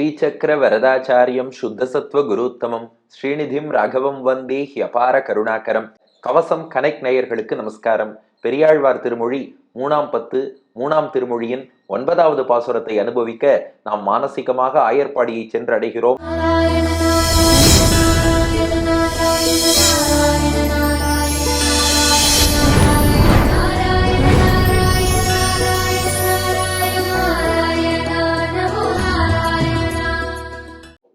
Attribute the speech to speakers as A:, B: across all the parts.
A: ஸ்ரீசக்கர வரதாச்சாரியம் சுத்தசத்வ குருத்தமம். ஸ்ரீநிதிம் ராகவம் வந்தே ஹியபார கருணாகரம். கவசம் கனெக்ட் நேயர்களுக்கு நமஸ்காரம். பெரியாழ்வார் திருமொழி மூணாம் பத்து மூணாம் திருமொழியின் ஒன்பதாவது பாசுரத்தை அனுபவிக்க நாம் மானசீகமாக ஆயர்பாடியை சென்றடைகிறோம்.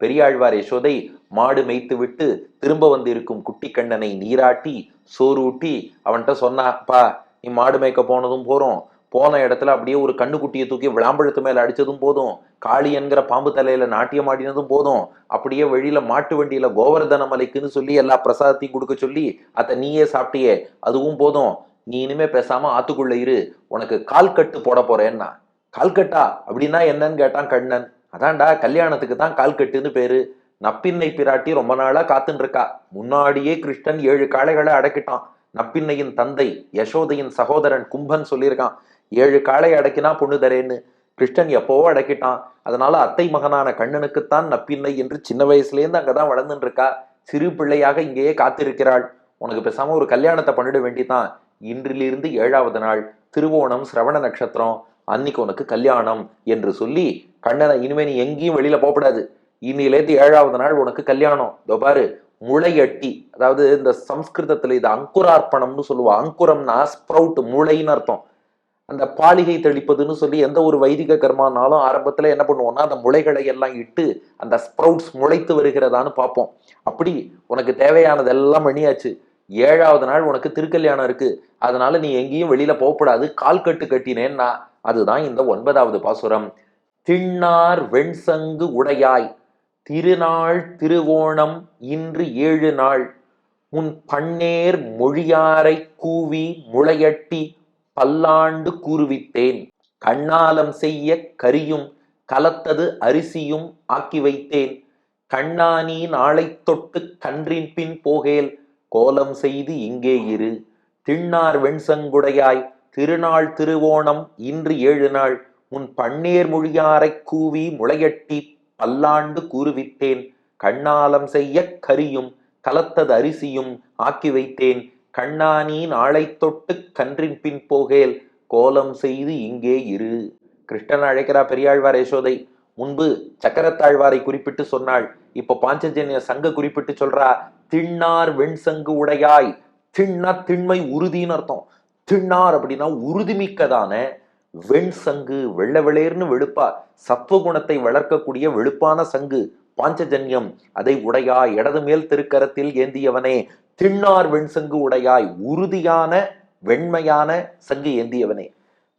A: பெரியாழ்வார் யசோதை மாடு மேய்த்து விட்டு திரும்ப வந்து இருக்கும் குட்டி கண்ணனை நீராட்டி சோறூட்டி அவன்கிட்ட சொன்னாப்பா நீ மாடு மேய்க்க போனதும் போறோம். போன இடத்துல அப்படியே ஒரு கண்ணுக்குட்டியை தூக்கி விளாம்பழத்து மேல அடிச்சதும் போதும். காளி என்கிற பாம்பு தலையில நாட்டியம் ஆடினதும் போதும். அப்படியே வெளியில மாட்டு வண்டியில கோவர்தன மலைக்குன்னு சொல்லி எல்லா பிரசாதத்தையும் கொடுக்க சொல்லி அத நீயே சாப்பிட்டியே. அதுவும் போதும். நீ இனிமே பேசாம ஆத்துக்குள்ள இரு. உனக்கு கால் கட்டு போட போறேன்னா. கால்கட்டா? அப்படின்னா என்னன்னு கேட்டான் கண்ணன். அதான்டா கல்யாணத்துக்கு தான் கால் கட்டுன்னு பேரு. நப்பின்னை பிராட்டி ரொம்ப நாளா காத்துன்னு இருக்கா முன்னாடியே கிருஷ்ணன் ஏழு காளைகளை அடக்கிட்டான். நப்பின்னையின் தந்தை யசோதையின் சகோதரன் கும்பன் சொல்லியிருக்கான் ஏழு காளை அடக்கினா பொண்ணு தரேன்னு. கிருஷ்ணன் எப்போவோ அடக்கிட்டான். அதனால அத்தை மகனான கண்ணனுக்குத்தான் நப்பின்னை என்று சின்ன வயசுலேருந்து அங்கதான் வளர்ந்துட்டு இருக்கா சிறு பிள்ளையாக இங்கேயே காத்திருக்கிறாள். உனக்கு பேசாம ஒரு கல்யாணத்தை பண்ணிட வேண்டிதான். இன்றிலிருந்து ஏழாவது நாள். திருவோணம் சிரவண நட்சத்திரம். அன்னைக்கு உனக்கு கல்யாணம் என்று சொல்லி கண்ணனை இனிமே நீ எங்கேயும் வெளியில போகக்கூடாது இன்னிலேருந்து ஏழாவது நாள் உனக்கு கல்யாணம். இதோ பாரு முளையட்டி அதாவது இந்த சம்ஸ்கிருதத்துல இது அங்குரார்ப்பணம்னு சொல்லுவா. அங்குரம்னா ஸ்ப்ரவுட் முளைன்னு அர்த்தம். அந்த பாலிகை தெளிப்பதுன்னு சொல்லி எந்த ஒரு வைதிக கர்மானாலும் ஆரம்பத்துல என்ன பண்ணுவோம்னா அந்த முளைகளை எல்லாம் இட்டு அந்த ஸ்ப்ரவுட்ஸ் முளைத்து வருகிறதான்னு பார்ப்போம். அப்படி உனக்கு தேவையானதெல்லாம் பண்ணியாச்சு. ஏழாவது நாள் உனக்கு திருக்கல்யாணம் இருக்கு. அதனால நீ எங்கேயும் வெளியில போகக்கூடாது. கால் கட்டு கட்டினேன்னா அதுதான் இந்த ஒன்பதாவது பாசுரம். திண்ணார் வெண்சங்கு உடையாய் திருநாள் திருவோணம் இன்று ஏழு நாள். உன் பன்னேர் மொழியாரை கூவி முளையட்டி பல்லாண்டு கூறுவித்தேன். கண்ணாலம் செய்ய கரியும் கலத்தது அரிசியும் ஆக்கி வைத்தேன். கண்ணானி நாளை தொட்டு கன்றின் பின் போகேல் கோலம் செய்து இங்கே இரு. திண்ணார் வெண்சங்குடையாய் திருநாள் திருவோணம் இன்று ஏழு நாள். உன் பன்னீர் மொழியாரைக் கூவி முளையட்டி பல்லாண்டு கூறுவித்தேன் கண்ணாலம் செய்ய கரியும் கலத்தது அரிசியும் ஆக்கி வைத்தேன். கண்ணானி நாளை தொட்டு கன்றின் பின் போகேல். கோலம் செய்து இங்கே இரு. கிருஷ்ணன் அழைக்கிறா பெரியாழ்வார் யசோதை முன்பு சக்கரத்தாழ்வாரை குறிப்பிட்டு சொன்னாள். இப்ப பாஞ்சஜன்ய சங்க குறிப்பிட்டு சொல்றா திண்ணார் வெண்சங்கு உடையாய் திண்ணா திண்மை உறுதின்னு அர்த்தம். திண்ணார் அப்படின்னா உறுதிமிக்கதான வெண் சங்கு வெள்ள வெளேர்னு வெளுப்பா சத்துவகுணத்தை வளர்க்கக்கூடிய வெளுப்பான சங்கு பாஞ்சஜன்யம். அதை உடையாய் இடது மேல் திருக்கரத்தில் ஏந்தியவனே. திண்ணார் வெண்சங்கு உடையாய் உறுதியான வெண்மையான சங்கு ஏந்தியவனே.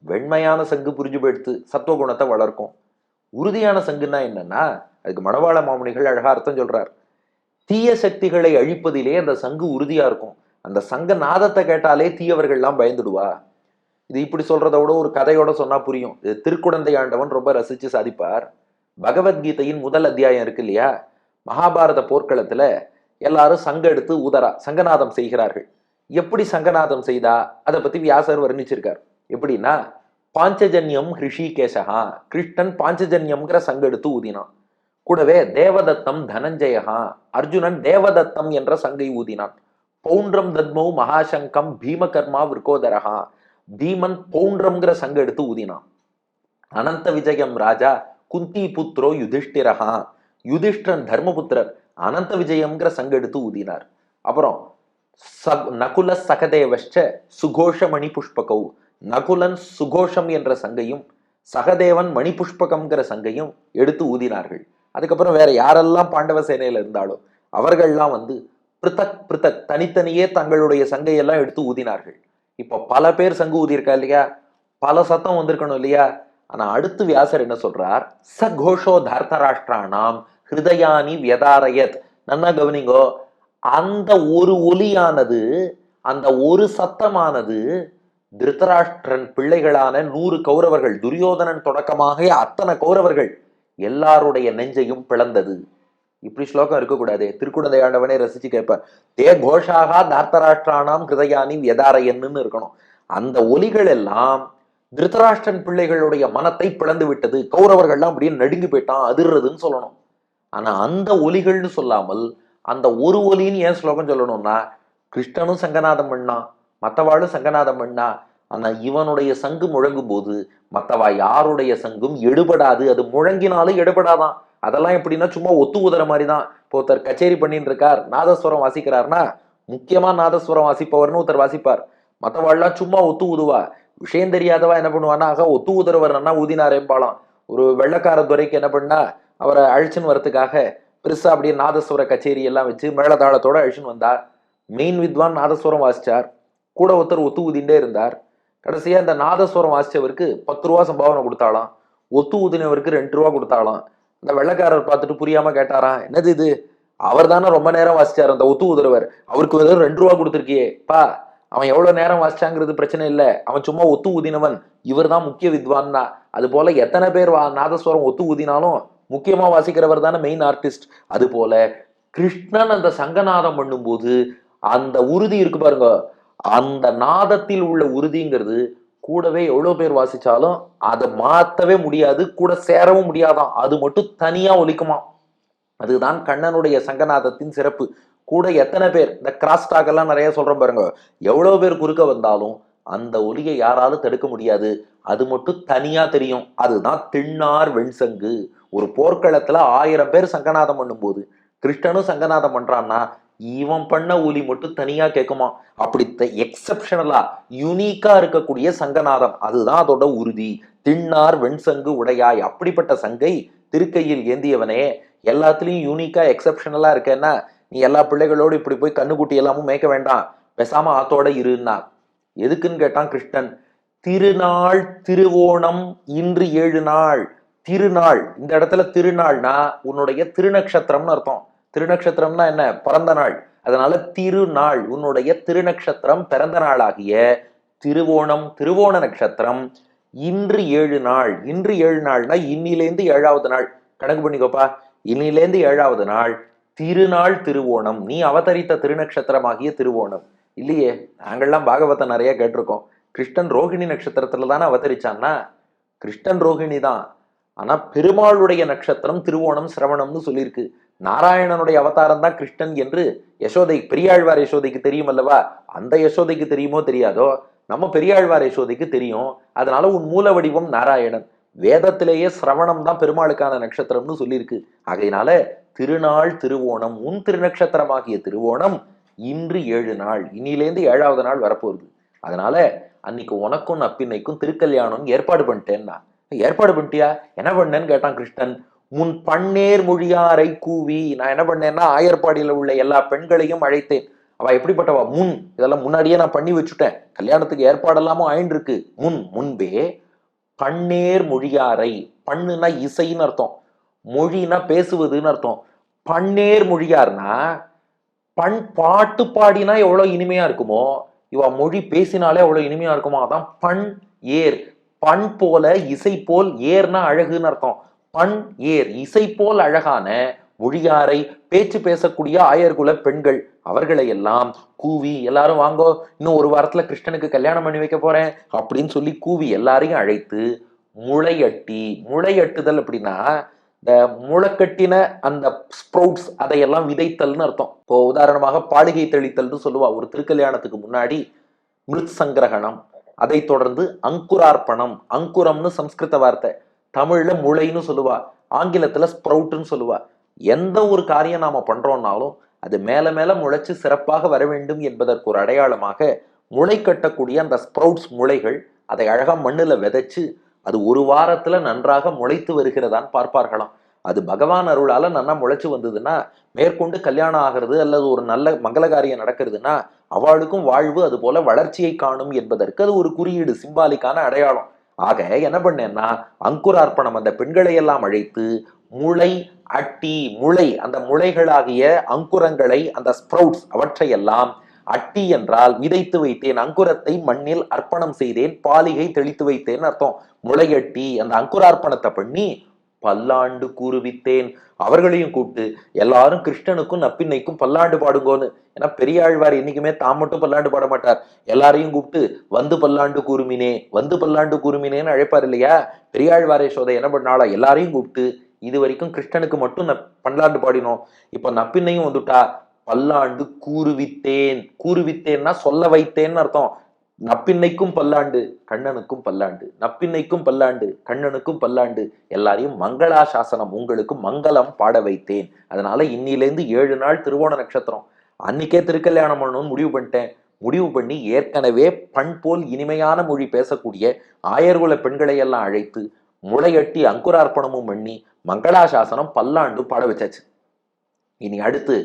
A: வெண்மையான சங்கு புரிஞ்சு போயிடுத்து சத்துவகுணத்தை வளர்க்கும். உறுதியான சங்குன்னா என்னன்னா அதுக்கு மணவாள மாமுனிகள் அழகா அர்த்தம் சொல்றார். தீய சக்திகளை அழிப்பதிலே அந்த சங்கு உறுதியா இருக்கும். அந்த சங்க நாதத்தை கேட்டாலே தீயவர்கள்லாம் பயந்துடுவா. இது இப்படி சொல்றதை விட ஒரு கதையோட சொன்னா புரியும். இது திருக்குடந்தை ஆண்டவன் ரொம்ப ரசிச்சு சாதிப்பார். பகவத்கீதையின் முதல் அத்தியாயம் இருக்கு இல்லையா? மகாபாரத போர்க்களத்துல எல்லாரும் சங்க எடுத்து ஊதரா சங்கநாதம் செய்கிறார்கள். எப்படி சங்கநாதம் செய்தா? அதை பத்தி வியாசர் வர்ணிச்சிருக்கார். எப்படின்னா பாஞ்சஜன்யம் ஹிருஷிகேசகா கிருஷ்ணன் பாஞ்சஜன்யம்ங்கிற சங்க எடுத்து ஊதினான். கூடவே தேவதத்தம் தனஞ்சயகா அர்ஜுனன் தேவதத்தம் என்ற சங்கை ஊதினான். பௌண்ட்ரம் தத்மௌ மகாசங்கம் பீமகர்மா விற்கோதரகா பீமன் பௌண்ட்ரம்ங்கிற சங்க எடுத்து ஊதினான். அனந்த விஜயம் ராஜா குந்தி புத்ரோ யுதிஷ்டிரகா யுதிஷ்டிரன் தர்மபுத்திரர் அனந்த விஜயம்ங்கிற சங்க எடுத்து ஊதினார். அப்புறம் சக் நகுல சகதேவஷ்ட சுகோஷ மணி புஷ்பகௌ. நகுலன் சுகோஷம் என்ற சங்கையும் சகதேவன் மணி புஷ்பகம்ங்கிற சங்கையும் எடுத்து ஊதினார்கள். அதுக்கப்புறம் வேற யாரெல்லாம் பாண்டவ சேனையில இருந்தாலும் அவர்கள்லாம் வந்து பிருத்தக் பிருத்தக் தனித்தனியே தங்களுடைய சங்கையெல்லாம் எடுத்து ஊதினார்கள். இப்போ பல பேர் சங்கு ஊதியிருக்கா இல்லையா? பல சத்தம் வந்திருக்கணும் இல்லையா? ஆனா அடுத்து வியாசர் என்ன சொல்றார்? ச கோஷோ தர்த்தராஷ்டிரானாம் ஹிருதயானி வியதாரயத். நன்னா கவனிங்கோ அந்த ஒரு ஒலியானது அந்த ஒரு சத்தமானது திருதராஷ்டிரன் பிள்ளைகளான நூறு கௌரவர்கள் துரியோதனன் தொடக்கமாக அத்தனை கௌரவர்கள் எல்லாருடைய நெஞ்சையும் பிளந்தது. இப்படி ஸ்லோகம் இருக்கக்கூடாது. திருக்குடந்தை ஆண்டவனே ரசிச்சு கேட்ப தே கோஷாகா தார்த்தராஷ்டிரானாம் கிருதயானி வியதாரயன்னு இருக்கணும். அந்த ஒலிகள் எல்லாம் திருதராஷ்டிரன் பிள்ளைகளுடைய மனத்தை பிளந்து விட்டது. கௌரவர்கள்லாம் அப்படியே நடுங்கி போயிட்டான் அதிர்றதுன்னு சொல்லணும். ஆனா அந்த ஒலிகள்னு சொல்லாமல் அந்த ஒரு ஒலின்னு ஏன் ஸ்லோகம் சொல்லணும்னா கிருஷ்ணனும் சங்கநாதம் பண்ணா மத்தவாளும் சங்கநாதம் பண்ணா ஆனா இவனுடைய சங்கு முழங்கும் போது மத்தவா யாருடைய சங்கும் எடுபடாது. அது முழங்கினாலும் எடுபடாதான். அதெல்லாம் எப்படின்னா சும்மா ஒத்து உதற மாதிரி தான் இப்போ ஒருத்தர் கச்சேரி பண்ணிட்டு இருக்கார் நாதஸ்வரம் வாசிக்கிறார்னா முக்கியமா நாதஸ்வரம் வாசிப்பவர்னு ஒருத்தர் வாசிப்பார். மற்றவாள்லாம் சும்மா ஒத்து ஊதுவா விஷயம் தெரியாதவா என்ன பண்ணுவான்னா ஆக ஒத்து ஊதுறவர்னா ஊதினாரேம்பாலாம் ஒரு வெள்ளக்கார துறைக்கு என்ன பண்ணா அவரை அழிச்சுன்னு வரத்துக்காக பெருசா அப்படியே நாதஸ்வர கச்சேரி எல்லாம் வச்சு மேளதாளத்தோட அழிச்சுன்னு வந்தார். மெயின் வித்வான் நாதஸ்வரம் வாசிச்சார். கூட ஒருத்தர் ஒத்து ஊதிண்டே இருந்தார். கடைசியா இந்த நாதஸ்வரம் வாசிச்சவருக்கு பத்து ரூபா சம்பாவனை கொடுத்தாலாம் ஒத்து ஊதினவருக்கு ரெண்டு ரூபா கொடுத்தாலாம் அந்த வெள்ளைக்காரர் பார்த்துட்டு புரியாம கேட்டாராம் என்னது இது? அவர் தானே ரொம்ப நேரம் வாசிச்சார் அந்த ஒத்து ஊதுறவர் அவருக்கு வெறும் ரெண்டு ரூபா கொடுத்துருக்கியே. பா அவன் எவ்வளவு நேரம் வாசிச்சாங்கிறது பிரச்சனை இல்லை. அவன் சும்மா ஒத்து ஊதினவன். இவர் தான் முக்கிய வித்வான்னா. அது போல எத்தனை பேர் வா நாதஸ்வரம் ஒத்து ஊதினாலும் முக்கியமா வாசிக்கிறவர் தானே மெயின் ஆர்டிஸ்ட் அது போல கிருஷ்ணன் அந்த சங்கநாதம் பண்ணும்போது அந்த உறுதி இருக்கு பாருங்க. அந்த நாதத்தில் உள்ள உறுதிங்கிறது கூடவே எவ்வளோ பேர் வாசிச்சாலும் அதை மாற்றவே முடியாது கூட சேரவும் முடியாதாம் அது மட்டும் தனியாக ஒலிக்குமா அதுதான் கண்ணனுடைய சங்கநாதத்தின் சிறப்பு. கூட எத்தனை பேர் இந்த கிராஸ் டாக் எல்லாம் நிறைய சொல்கிறோம் பாருங்க. எவ்வளோ பேர் குறுக்க வந்தாலும் அந்த ஒலியை யாராலும் தடுக்க முடியாது. அது மட்டும் தனியாக தெரியும். அதுதான் திண்ணார் வெண்சங்கு. ஒரு போர்க்களத்தில் ஆயிரம் பேர் சங்கநாதம் பண்ணும்போது கிருஷ்ணனும் சங்கநாதம் பண்றான்னா இவன் பண்ண ஒலி மட்டும் தனியா கேட்குமா? அப்படி எக்ஸப்ஷனலா யூனிக்கா இருக்கக்கூடிய சங்கநாதம். அதுதான் அதோட உறுதி. திண்ணார் வெண்சங்கு உடையாய். அப்படிப்பட்ட சங்கை திருக்கையில் ஏந்தியவனே எல்லாத்துலயும் யூனிக்கா எக்ஸப்ஷனலா இருக்கேன்னா நீ எல்லா பிள்ளைகளோடு இப்படி போய் கண்ணுக்குட்டி எல்லாமும் மேய்க்க வேண்டாம். பெசாம ஆத்தோட இருன்னா எதுக்குன்னு கேட்டான் கிருஷ்ணன் திருநாள் திருவோணம் இன்று ஏழு நாள். திருநாள். இந்த இடத்துல திருநாள்னா உன்னுடைய திருநக்ஷத்திரம்னு அர்த்தம். திருநக்ஷத்திரம்னா என்ன? பிறந்த நாள். அதனால திருநாள் உன்னுடைய திருநக்ஷத்திரம் பிறந்த நாளாகிய திருவோணம் திருவோண நட்சத்திரம் இன்று ஏழு நாள். இன்று ஏழு நாள்னா இன்னிலேந்து ஏழாவது நாள். கணக்கு பண்ணிக்கோப்பா. இன்னிலேந்து ஏழாவது நாள் திருநாள் திருவோணம். நீ அவதரித்த திருநக்ஷத்திரமாகிய திருவோணம். இல்லையே? நாங்கள்லாம் பாகவத்தை நிறைய கேட்டிருக்கோம். கிருஷ்ணன் ரோகிணி நட்சத்திரத்துல தானே அவதரிச்சான்னா கிருஷ்ணன் ரோகிணி தான். ஆனால் பெருமாளுடைய நட்சத்திரம் திருவோணம் சிரவணம்னு சொல்லியிருக்கு. நாராயணனுடைய அவதாரம் தான் கிருஷ்ணன் என்று யசோதை பெரியாழ்வார் யசோதைக்கு தெரியும் அல்லவா? அந்த யசோதைக்கு தெரியுமோ தெரியாதோ? நம்ம பெரியாழ்வார் யசோதைக்கு தெரியும். அதனால உன் மூல வடிவம் நாராயணன். வேதத்திலேயே சிரவணம் தான் பெருமாளுக்கான நட்சத்திரம்னு சொல்லியிருக்கு. ஆகையினால திருநாள் திருவோணம் உன் திருநட்சத்திரமாகிய திருவோணம் இன்று ஏழு நாள். இன்னிலேருந்து ஏழாவது நாள் வரப்போகுது. அதனால அன்னைக்கு உனக்கும் அப்பின்னைக்கும் திருக்கல்யாணம் ஏற்பாடு பண்ணிட்டேன்னா ஏற்பாடு பண்ணிட்டியா? என்ன பண்ணேன்னு கேட்டான் கிருஷ்ணன். முன் பன்னேர் மொழியாரை கூவி நான் என்ன பண்ணேன்னா ஆயர்பாடியில் உள்ள எல்லா பெண்களையும் அழைத்தேன். அவ எப்படிப்பட்டவா? முன். இதெல்லாம் முன்னாடியே நான் பண்ணி வச்சுட்டேன். கல்யாணத்துக்கு ஏற்பாடெல்லாமும் ஆயின்றிருக்கு. முன் முன்பே பன்னேர் மொழியாரை. பண்ணுனா இசைன்னு அர்த்தம். மொழினா பேசுவதுன்னு அர்த்தம். பன்னேர் மொழியார்னா பண் பாட்டு பாடினா எவ்வளோ இனிமையா இருக்குமோ? இவ மொழி பேசினாலே அவ்வளோ இனிமையா இருக்குமோ? அதான் பண் ஏர். பண் போல இசை போல் ஏர்னா அழகுன்னு அர்த்தம். பண் ஏர் இசை போல் அழகான மொழியாரை பேச்சு பேசக்கூடிய ஆயர்குல பெண்கள். அவர்களை எல்லாம் கூவி எல்லாரும் வாங்கோ இன்னும் ஒரு வாரத்துல கிருஷ்ணனுக்கு கல்யாணம் பண்ணி வைக்க போறேன் அப்படின்னு சொல்லி கூவி எல்லாரையும் அழைத்து முளையட்டி முளையட்டுதல் அப்படின்னா இந்த முளைக்கட்டின அந்த ஸ்ப்ரவுட்ஸ் அதையெல்லாம் விதைத்தல்னு அர்த்தம். இப்போ உதாரணமாக பாடுகை தெளித்தல்னு சொல்லுவா. ஒரு திருக்கல்யாணத்துக்கு முன்னாடி மிருத் சங்கிரகணம் அதை தொடர்ந்து அங்குரார்ப்பணம் அங்குரம்னு சம்ஸ்கிருத வார்த்தை. தமிழ்ல முளைன்னு சொல்லுவா ஆங்கிலத்துல ஸ்ப்ரவுட்னு சொல்லுவா. எந்த ஒரு காரியம் நாம பண்றோம்னாலும் அது மேல மேல முளைச்சு சிறப்பாக வர வேண்டும் என்பதற்கு ஒரு அடையாளமாக முளை கட்டக்கூடிய அந்த ஸ்ப்ரவுட்ஸ் முளைகள் அதை அழகா மண்ணுல விதைச்சு அது ஒரு வாரத்துல நன்றாக முளைத்து வருகிறதான்னு பார்ப்பார்களாம். அது பகவான் அருளால நன்னா முளைச்சு வந்ததுன்னா மேற்கொண்டு கல்யாணம் ஆகிறது அல்லது ஒரு நல்ல மங்கள காரியம் நடக்கிறதுனா அவளுக்கும் வாழ்வு அது போல வளர்ச்சியை காணும் என்பதற்கு அது ஒரு குறியீடு சிம்பாலிக்கான அடையாளம். ஆக என்ன பண்ணேன்னா அங்குரார்ப்பணம் அந்த பெண்களை எல்லாம் அழைத்து முளை அட்டி முளை அந்த முளைகளாகிய அங்குரங்களை அந்த ஸ்ப்ரவுட்ஸ் அவற்றையெல்லாம் அட்டி என்றால் விதைத்து வைத்தேன் அங்குரத்தை மண்ணில் அர்ப்பணம் செய்தேன் பாலிகை தெளித்து வைத்தேன் அர்த்தம். முளையட்டி அந்த அங்குரார்ப்பணத்தை பண்ணி பல்லாண்டு கூறுவித்தேன். அவர்களையும் கூப்பிட்டு எல்லாரும் கிருஷ்ணனுக்கும் நப்பின்னைக்கும் பல்லாண்டு பாடுங்கோன்னு. ஏன்னா பெரியாழ்வார் என்னைக்குமே தான் மட்டும் பல்லாண்டு பாட மாட்டார். எல்லாரையும் கூப்பிட்டு வந்து பல்லாண்டு கூறுமினே வந்து பல்லாண்டு கூறுமினேன்னு அழைப்பார் இல்லையா? பெரியாழ்வாரே சோதை என்ன பண்ணாலும் எல்லாரையும் கூப்பிட்டு இது வரைக்கும் கிருஷ்ணனுக்கு மட்டும் பல்லாண்டு பாடினோம். இப்போ நப்பின்னையும் வந்துட்டா பல்லாண்டு கூறுவித்தேன். கூறுவித்தேன்னா சொல்ல வைத்தேன்னு அர்த்தம். நப்பின்னைக்கும் பல்லாண்டு கண்ணனுக்கும் பல்லாண்டு. நப்பின்னைக்கும் பல்லாண்டு கண்ணனுக்கும் பல்லாண்டு. எல்லாரையும் மங்களா சாசனம் உங்களுக்கு மங்களம் பாட வைத்தேன். அதனால இன்னிலேருந்து ஏழு நாள் திருவோண நட்சத்திரம். அன்னைக்கே திருக்கல்யாணம் பண்ணணும்னு முடிவு பண்ணிட்டேன். முடிவு பண்ணி ஏற்கனவே பண் போல் இனிமையான மொழி பேசக்கூடிய ஆயர்குல பெண்களை எல்லாம் அழைத்து முளையட்டி அங்குரார்ப்பணமும் பண்ணி மங்களாசாசனம் பல்லாண்டு பாட வச்சாச்சு. இனி அடுத்து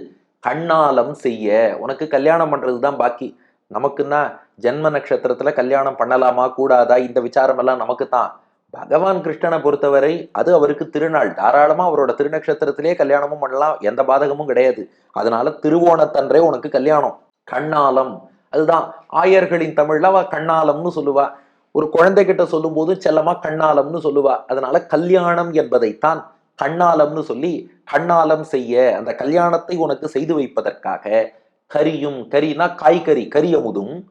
A: கண்ணாலம் செய்ய. உனக்கு கல்யாணம் பண்றது தான் பாக்கி. நமக்குன்னா ஜென்ம நட்சத்திரத்துல கல்யாணம் பண்ணலாமா கூடாதா? இந்த விசாரம் எல்லாம் நமக்கு தான் பகவான் கிருஷ்ணனை பொறுத்தவரை அது அவருக்கு திருநாள். தாராளமா அவரோட திருநட்சத்திரத்திலே கல்யாணமும் பண்ணலாம். எந்த பாதகமும் கிடையாது. அதனால திருவோணத்தன்றே உனக்கு கல்யாணம். கண்ணாலம். அதுதான். ஆயர்களின் தமிழ்ல அவ கண்ணாலம்னு சொல்லுவா. ஒரு குழந்தைகிட்ட சொல்லும் போது செல்லமா கண்ணாலம்னு சொல்லுவா. அதனால கல்யாணம் என்பதைத்தான் கண்ணாலம்னு சொல்லி கண்ணாலம் செய்ய அந்த கல்யாணத்தை உனக்கு செய்து வைப்பதற்காக கரியும் கரினா காய்கறி கரியமுதும்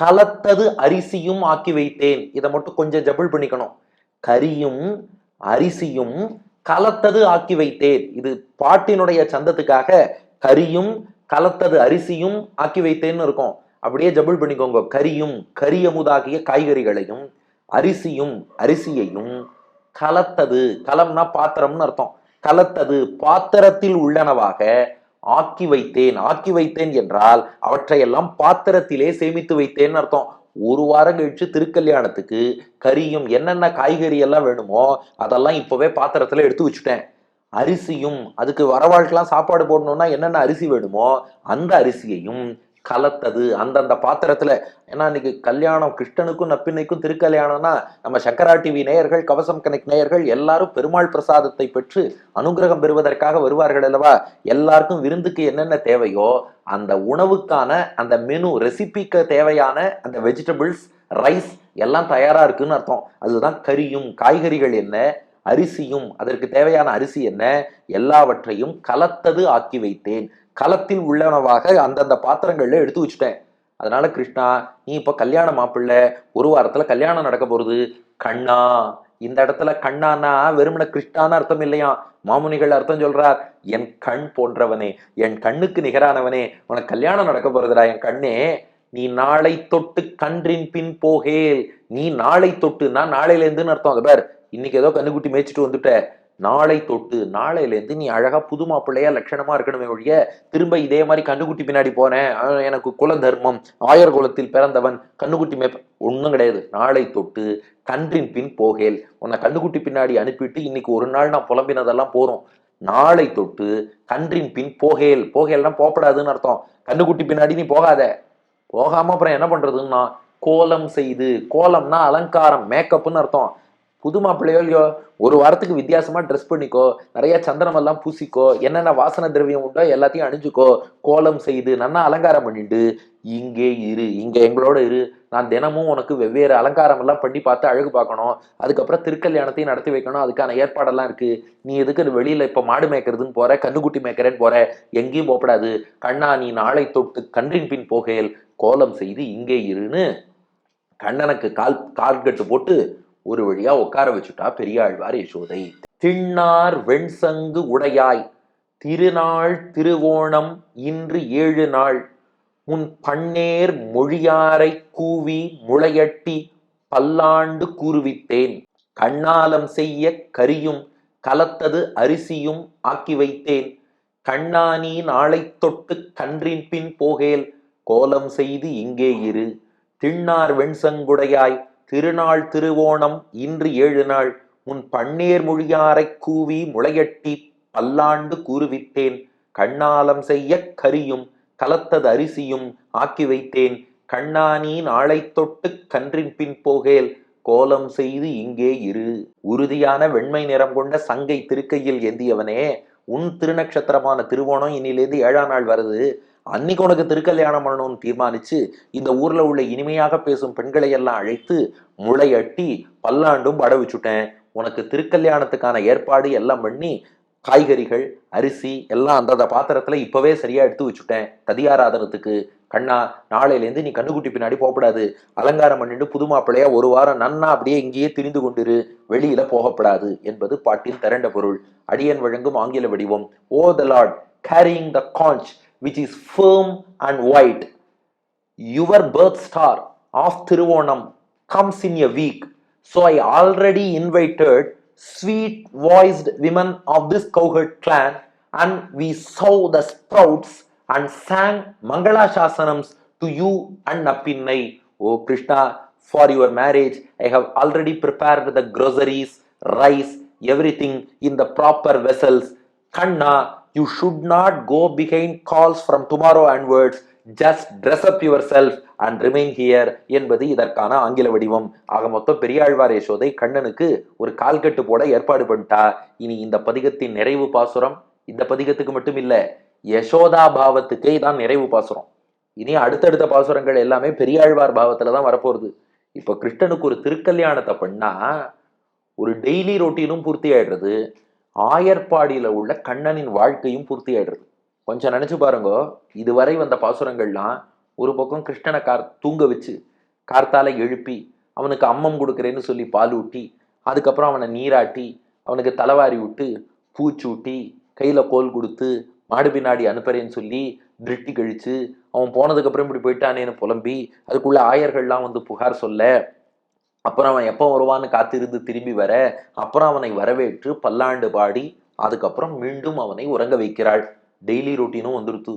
A: கலத்தது அரிசியும் ஆக்கி வைத்தேன். இதை மட்டும் கொஞ்சம் ஜபிள் பண்ணிக்கணும். கரியும் அரிசியும் கலத்தது ஆக்கி வைத்தேன். இது பாட்டினுடைய சந்தத்துக்காக கரியும் கலத்தது அரிசியும் ஆக்கி வைத்தேன்னு இருக்கும். அப்படியே ஜபிள் பண்ணிக்கோங்க. கரியும் கரியமுதாகிய காய்கறிகளையும் அரிசியும் அரிசியையும் கலத்தது கலம்னா பாத்திரம்னு அர்த்தம். கலத்தது பாத்திரத்தில் உள்ளனவாக ஆக்கி வைத்தேன் ஆக்கி வைத்தேன் என்றால் அவற்றையெல்லாம் பாத்திரத்திலே சேமித்து வைத்தேன் அர்த்தம். ஒரு வாரம் கழிச்சு திருக்கல்யாணத்துக்கு கறியும் என்னென்ன காய்கறி எல்லாம் வேணுமோ அதெல்லாம் இப்பவே பாத்திரத்துல எடுத்து வச்சுட்டேன். அரிசியும் அதுக்கு வரவாழ்க்கெல்லாம் சாப்பாடு போடணும்னா என்னென்ன அரிசி வேணுமோ அந்த அரிசியையும் கலத்தது அந்தந்த பாத்திரத்துல. ஏன்னா இன்னைக்கு கல்யாணம் கிருஷ்ணனுக்கும் நப்பின்னைக்கும் திருக்கல்யாணம்னா நம்ம சக்கரா டிவி நேயர்கள் கவசம் கனெக்ட் நேயர்கள் எல்லாரும் பெருமாள் பிரசாதத்தை பெற்று அனுகிரகம் பெறுவதற்காக வருவார்கள் அல்லவா? எல்லாருக்கும் விருந்துக்கு என்னென்ன தேவையோ அந்த உணவுக்கான அந்த மெனு ரெசிபிக்கு தேவையான அந்த வெஜிடபிள்ஸ் ரைஸ் எல்லாம் தயாரா இருக்குன்னு அர்த்தம். அதுதான் கறியும் காய்கறிகள் என்ன அரிசியும் அதற்கு தேவையான அரிசி என்ன எல்லாவற்றையும் கலத்தது ஆக்கி வைத்தேன். களத்தில் உள்ளனவாக அந்தந்த பாத்திரங்கள்ல எடுத்து வச்சுட்டேன். அதனால கிருஷ்ணா நீ இப்ப கல்யாண மாப்பிள்ளை ஒரு வாரத்துல கல்யாணம் நடக்க போறது கண்ணா இந்த இடத்துல கண்ணானா வெறுமன கிருஷ்ணான்னு அர்த்தம் இல்லையா? மாமுனிகள் அர்த்தம் சொல்றார் என் கண் போன்றவனே என் கண்ணுக்கு நிகரானவனே உனக்கு கல்யாணம் நடக்க போறதுடா என் கண்ணே. நீ நாளை தொட்டு கன்றின் பின் போகேல். நீ நாளை தொட்டுன்னா நாளையில இருந்துன்னு அர்த்தம். அது பார் இன்னைக்கு ஏதோ கண்ணுக்குட்டி மேய்ச்சிட்டு வந்துட்ட. நாளை தொட்டு நாளையிலேருந்து நீ அழகா புது மாப்பிள்ளையா லட்சணமா இருக்கணுமே ஒழிய திரும்ப இதே மாதிரி கண்ணுக்குட்டி பின்னாடி போனேன் எனக்கு குல தர்மம் ஆயர் குலத்தில் பிறந்தவன் கண்ணுக்குட்டி மேப் ஒன்றும் கிடையாது. நாளை தொட்டு கன்றின் பின் போகேல். உன்னை கண்ணுக்குட்டி பின்னாடி அனுப்பிட்டு இன்னைக்கு ஒரு நாள் நான் புலம்பினதெல்லாம் போறோம் நாளை தொட்டு கன்றின் பின் போகேல். போகேல்னா போகப்படாதுன்னு அர்த்தம். கண்ணுக்குட்டி பின்னாடி நீ போகாத. போகாம அப்புறம் என்ன பண்றதுன்னா கோலம் செய்து கோலம்னா அலங்காரம் மேக்கப்னு அர்த்தம். புது மாப்பிள்ளையோ இல்லையோ ஒரு வாரத்துக்கு வித்தியாசமா ட்ரெஸ் பண்ணிக்கோ நிறைய சந்தனம் எல்லாம் பூசிக்கோ என்னென்ன வாசன திரவியம் உண்டோ எல்லாத்தையும் அணிஞ்சுக்கோ கோலம் செய்து நன்னா அலங்காரம் பண்ணிட்டு இங்கே இரு இங்க எங்களோட இரு. நான் தினமும் உனக்கு வெவ்வேறு அலங்காரம் எல்லாம் பண்ணி பார்த்து அழகு பார்க்கணும். அதுக்கப்புறம் திருக்கல்யாணத்தையும் நடத்தி வைக்கணும். அதுக்கான ஏற்பாடெல்லாம் இருக்கு. நீ எதுக்கு வெளியில இப்ப மாடு மேய்க்கிறதுன்னு போற கண்ணுக்குட்டி மேய்க்கிறேன்னு போற? எங்கேயும் போகப்படாது. கண்ணா நீ நாளை தொட்டு கன்றின் பின் போகையில் கோலம் செய்து இங்கே இருன்னு கண்ணனுக்கு கால் கால்கட்டு போட்டு ஒரு வழியா உட்கார வச்சுட்டா பெரியாழ்வார் யசோதை. திண்ணார் வெண்சங்கு உடையாய் திருநாள் திருவோணம் இன்று ஏழு நாள். உன் பன்னேர் மொழியாரை கூவி முளையட்டி பல்லாண்டு கூறுவித்தேன். கண்ணாலம் செய்ய கரியும் கலத்தது அரிசியும் ஆக்கி வைத்தேன். கண்ணானி நாளை தொட்டு கன்றின் பின் போகேல் கோலம் செய்து இங்கே இரு. திண்ணார் வெண்சங்குடையாய் திருநாள் திருவோணம் இன்று ஏழு நாள். உன் பன்னீர் மொழியாரைக் கூவி முளையட்டி பல்லாண்டு கூறுவித்தேன். கண்ணாலம் செய்ய கரியும் கலத்தது அரிசியும் ஆக்கி வைத்தேன். கண்ணானி நாளை தொட்டு கன்றின் பின் போகேல் கோலம் செய்து இங்கே இரு. உறுதியான வெண்மை நிறம் கொண்ட சங்கை திருக்கையில் எந்தியவனே உன் திருநக்ஷத்திரமான திருவோணம் இன்னிலேருந்து ஏழாம் நாள் வருது. அன்னைக்கு உனக்கு திருக்கல்யாணம் பண்ணணும்னு தீர்மானிச்சு இந்த ஊர்ல உள்ள இனிமையாக பேசும் பெண்களை எல்லாம் அழைத்து முளையட்டி பல்லாண்டும் பட வச்சுட்டேன். உனக்கு திருக்கல்யாணத்துக்கான ஏற்பாடு எல்லாம் பண்ணி காய்கறிகள் அரிசி எல்லாம் அந்தந்த பாத்திரத்துல இப்பவே சரியா எடுத்து வச்சுட்டேன். ததியாராதனத்துக்கு கண்ணா நாளையிலேருந்து நீ கண்ணுக்குட்டி பின்னாடி போகப்படாது. அலங்காரம் பண்ணிட்டு புது மாப்பிள்ளையா ஒரு வாரம் நன்னா அப்படியே இங்கேயே திரிந்து கொண்டிரு. வெளியில போகப்படாது என்பது பாட்டின் திரண்ட பொருள். அடியன் வழங்கும் ஆங்கில வடிவம். O the Lord carrying the conch which is firm and white your birth star of Thiruvonam comes in a week so I already invited sweet voiced women of this of clan and we sow the sprouts and song mangala sasanams to you and அப்பின்னை O Krishna for your marriage I have already prepared the groceries rice everything in the proper vessels Kanna you should not go behind calls from tomorrow onwards just dress up yourself and remain here என்பது இதற்கான ஆங்கில வடிவம் ஆக மொத்தம் பெரியாழ்வார் யசோதை கண்ணனுக்கு ஒரு கால்கட்டு போட ஏற்பாடு பண்ணிட்டா இனி இந்த பதிகத்தின் நிறைவு பாசுரம் இந்த பதிகத்துக்கு மட்டும் இல்லை யசோதா பாவத்துக்கே தான் நிறைவு பாசுரம் இனி அடுத்தடுத்த பாசுரங்கள் எல்லாமே பெரியாழ்வார் பாவத்துல தான் வரப்போகுது. இப்போ கிருஷ்ணனுக்கு ஒரு திருக்கல்யாணத்தை பண்ணா ஒரு டெய்லி ரொட்டீனும் பூர்த்தி ஆயிடுறது. ஆயர்பாடியில் உள்ள கண்ணனின் வாழ்க்கையும் பூர்த்தி ஆயிடுறது. கொஞ்சம் நினைச்சு பாருங்க. இதுவரை வந்த பாசுரங்கள்லாம் ஒரு பக்கம் கிருஷ்ணனை கார் தூங்க வச்சு கார்த்தால எழுப்பி அவனுக்கு அம்மம் கொடுக்குறேன்னு சொல்லி பால் ஊட்டி அதுக்கப்புறம் அவனை நீராட்டி அவனுக்கு தலைவாரி விட்டு பூச்சூட்டி கையில் கோல் கொடுத்து மாடு பின்னாடி அனுப்புறேன்னு சொல்லி திருட்டி கழிச்சு அவன் போனதுக்கு அப்புறம் இப்படி போயிட்டானேன்னு புலம்பி அதுக்குள்ள ஆயர்கள்லாம் வந்து புகார் சொல்ல அப்புறம் அவன் எப்போ வருவான்னு காத்திருந்து திரும்பி வர அப்புறம் அவனை வரவேற்று பல்லாண்டு பாடி அதுக்கப்புறம் மீண்டும் அவனை உறங்க வைக்கிறாள். டெய்லி ரொட்டீனும் வந்துருத்து.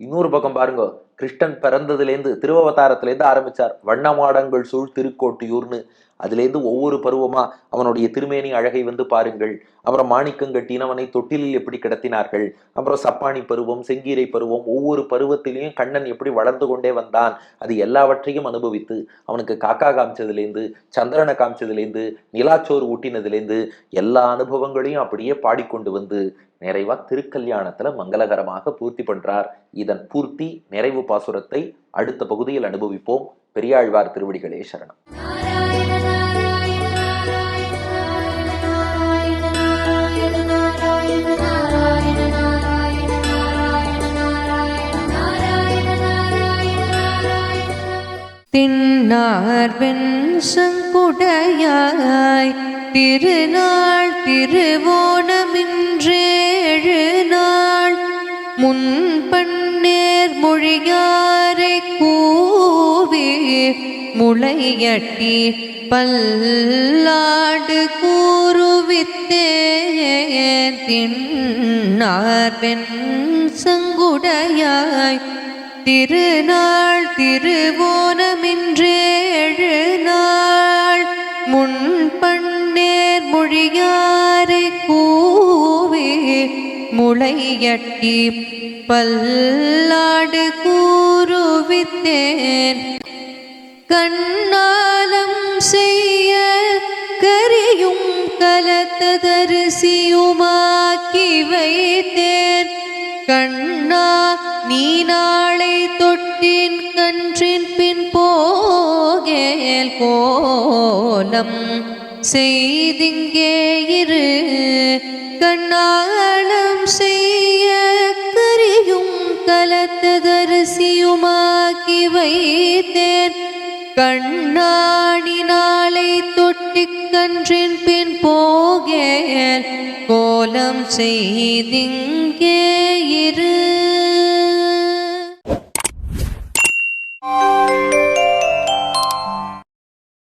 A: இன்னொரு பக்கம் பாருங்க கிருஷ்ணன் பிறந்ததுலேருந்து திருவவதாரத்திலேருந்து ஆரம்பிச்சார். வண்ணமாடங்கள் சூழ் திருக்கோட்டியூர்னு. அதுலேருந்து ஒவ்வொரு பருவமா அவனுடைய திருமேனி அழகை வந்து பாருங்கள். அப்புறம் மாணிக்கம் கட்டினவனை தொட்டிலில் எப்படி கிடத்தினார்கள்? அப்புறம் சப்பானி பருவம் செங்கீரை பருவம் ஒவ்வொரு பருவத்திலையும் கண்ணன் எப்படி வளர்ந்து கொண்டே வந்தான். அது எல்லாவற்றையும் அனுபவித்து அவனுக்கு காக்கா காமிச்சதுலேருந்து சந்திரனை காமிச்சதுலேருந்து நிலாச்சோறு ஊட்டினதுலேருந்து எல்லா அனுபவங்களையும் அப்படியே பாடிக்கொண்டு வந்து நிறைவா திருக்கல்யாணத்துல மங்களகரமாக பூர்த்தி பண்றார். இதன் பூர்த்தி நிறைவு பாசுரத்தை அடுத்த பகுதியில் அனுபவிப்போம். பெரியாழ்வார் திருவடிகளே சரணம்.
B: தின்னார்வென் சங்குடையாய் திருநாள் திருவோணமின்றே முன்பன்னேர் மொழியாரை கூவி முளையட்டி பல்லாடு கூறுவித்தேன். தின்னார்வென் சங்குடையாய். திருநாள் திருவோணமின்றேழு நாள் முன்பண்ணேர் மொழியாரை கூவி முளையட்டி பல்லாடு கூறுவித்தேன். கண்ணாலம் செய்ய கரியும் கலத்ததரிசியுமாக்கி வைத்தேன். கண்ணா நீ நாளை தொட்டின் கன்றின் பின் போகேல். கோலம் செய்திங்கே இரு. கண்ணா வைத்தேன். கண்ணாடி நாளை தொட்டிக் கன்றின் பின் போகேன். கோலம் செய்திங்கே இரு.